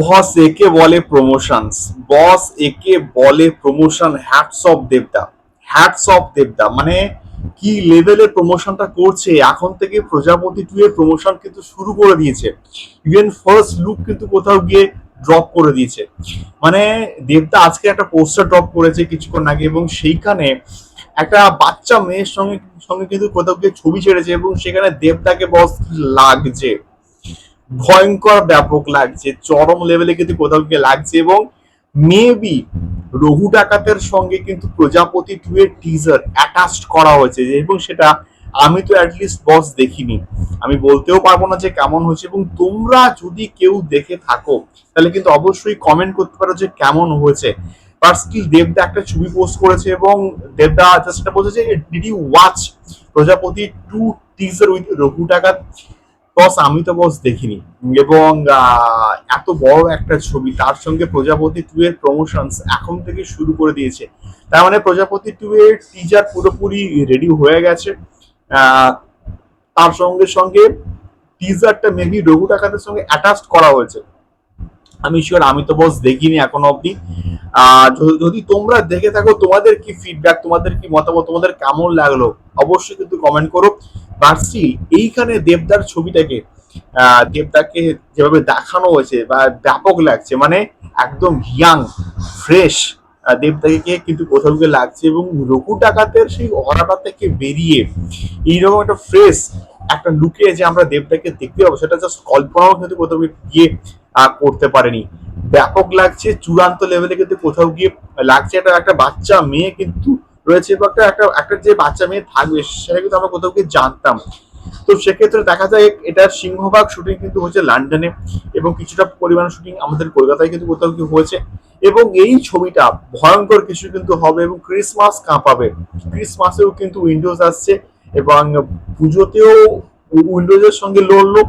বস একে বলে promotions boss একে বলে প্রমোশন হ্যাটস অফ দেবদা হ্যাটস অফ দেবদা মানে কি লেভেলে প্রমোশনটা করছে? এখন থেকে প্রজাপতি টু এর প্রমোশন কিন্তু শুরু করে দিয়েছে। ইভেন ফার্স্ট লুক কিন্তু কোথাও গিয়ে ড্রপ করে দিয়েছে। মানে দেবদা আজকে একটা পোস্টার ড্রপ করেছে কিছুক্ষণ আগে এবং সেইখানে একটা বাচ্চা মেয়ের সঙ্গে সঙ্গে কিন্তু কোথাও গিয়ে ছবি ছেড়েছে এবং সেখানে দেবদাকে বস লাগছে। ভয়ঙ্কর ব্যাপক লাগছে, চরম লেভেলে কিন্তু কোথাও গিয়ে লাগছে এবং মেবি রঘু ডাকাতের সঙ্গে কিন্তু প্রজাপতি টু এর টিজার অ্যাটাচড করা হয়েছে এবং সেটা আমি তো অ্যাটলিস্ট বস দেখিনি। আমি বলতেও পারব না যে কেমন হয়েছে এবং তোমরা যদি কেউ দেখে থাকো, তাহলে কিন্তু অবশ্যই কমেন্ট করতে পারো যে কেমন হয়েছে। বাট স্টিল দেবদা একটা ছবি পোস্ট করেছে এবং দেবদা জাস্ট বলছে যে did watch Projapoti two teaser with Raghu Dakat? Boss আমি তো বস দেখিনি। এবং এত বড় একটা ছবি, তার সঙ্গে প্রজাপতি টু এর প্রমোশনস এখন থেকে শুরু করে দিয়েছে। তার মানে প্রজাপতি টু এর টিজার পুরোপুরি রেডি হয়ে গেছে। তার সঙ্গে সঙ্গে টিজারটা মেবি রঘু ডাকাতের সঙ্গে অ্যাটাচ করা হয়েছে। আমি শিওর আমি তো বস দেখিনি এখনও যদি- যদি তোমরা দেখে থাকো তোমাদের কি ফিডব্যাক তোমাদের কি মতামত, তোমাদের কেমন লাগল, অবশ্যই কিন্তু কমেন্ট করো। বার্সি এইখানে দেবদার ছবিটাকে দেবদাকে যেভাবে দেখানো হয়েছে বা ব্যাপক লাগছে মানে একদম ইয়াং ফ্রেশ দেবদাকে কিন্তু কোথাও গিয়ে লাগছে এবং রঘু ডাকাতের সেই অরাটা থেকে বেরিয়ে এইরকম একটা ফ্রেশ একটা লুকে যে আমরা দেবদাকে দেখতে পাবো, সেটা জাস্ট কল্পনাও কিন্তু কোথাও গিয়ে করতে পারেনি। ব্যাপক লাগছে, চূড়ান্ত লেভেলে কিন্তু কোথাও গিয়ে লাগছে একটা একটা বাচ্চা, মেয়ে কিন্তু রয়েছে বা একটা একটা একটা যে বাচ্চা মেয়ে থাকবে, সেটা কিন্তু আমরা কোথাও গিয়ে জানতাম তো সেক্ষেত্রে দেখা যায় এটার সিংহভাগ শুটিং কিন্তু হচ্ছে লন্ডনে এবং কিছুটা পরিমাণ শুটিং আমাদের কলকাতায় কিন্তু কোথাও কি হয়েছে। এবং এই ছবিটা ভয়ঙ্কর কিছু কিন্তু হবে এবং ক্রিসমাস কাঁপাবে। ক্রিসমাসেও কিন্তু উইন্ডোজ আসছে এবং পুজোতেও উইন্ডোজের সঙ্গে লড়লো